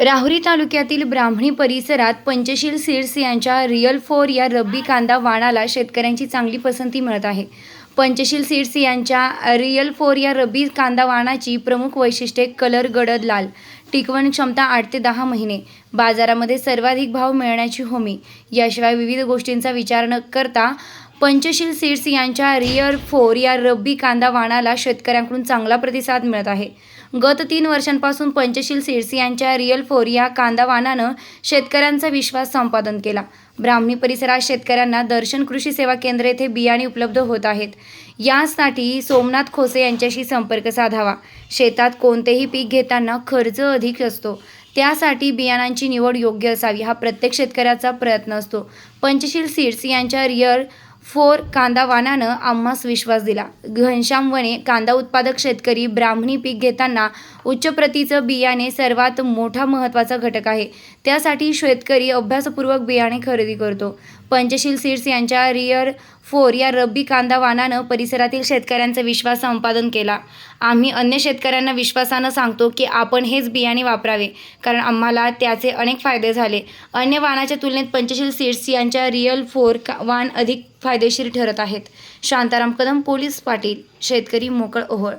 राहुरी तालुक्यातील ब्राह्मणी परिसरात पंचशील सीड्स यांच्या रिअल फोर या रब्बी कांदा वाणाला शेतकऱ्यांची चांगली पसंती मिळत आहे. पंचशील सीड्स यांच्या रिअल फोर या रब्बी कांदा वाणाची प्रमुख वैशिष्ट्ये कलर गडद लाल टिकवण क्षमता आठ ते दहा महिने बाजारामध्ये सर्वाधिक भाव मिळण्याची हमी याशिवाय विविध गोष्टींचा विचार न करता पंचशील सीड्स यांच्या रिअर फोर या रब्बी कांदा वाणाला शेतकऱ्यांकडून चांगला प्रतिसाद मिळत आहे. गत तीन वर्षांपासून पंचशील सीड्स यांच्या रिअल फोर या कांदा वाणानं शेतकऱ्यांचा विश्वास संपादन केला. ब्राह्मणी परिसरात शेतकऱ्यांना दर्शन कृषी सेवा केंद्र येथे बियाणे उपलब्ध होत आहेत. यासाठी सोमनाथ खोसे यांच्याशी संपर्क साधावा. शेतात कोणतेही पीक घेताना खर्च अधिक असतो. त्यासाठी बियाणांची निवड योग्य असावी हा प्रत्येक शेतकऱ्याचा प्रयत्न असतो. पंचशील सीड्स यांच्या रिअर फोर कांदा वाणानं आम्हास विश्वास दिला. घनश्याम वने कांदा उत्पादक शेतकरी ब्राह्मणी पीक घेताना उच्च प्रतीचं बियाणे सर्वात मोठा महत्त्वाचा घटक आहे. त्यासाठी शेतकरी अभ्यासपूर्वक बियाणे खरेदी करतो. पंचशील सीड्स यांच्या रिअर फोर या रब्बी कांदा वाणानं परिसरातील शेतकऱ्यांचा विश्वास संपादन केला. आम्ही अन्य शेतकऱ्यांना विश्वासानं सांगतो की आपण हेच बियाणे वापरावे कारण आम्हाला त्याचे अनेक फायदे झाले. अन्य वाणाच्या तुलनेत पंचशील सीड्स यांच्या रिअल फोर का वाण अधिक फायदेशीर ठरत आहेत. शांताराम कदम पोलीस पाटील शेतकरी मोकळ ओहळ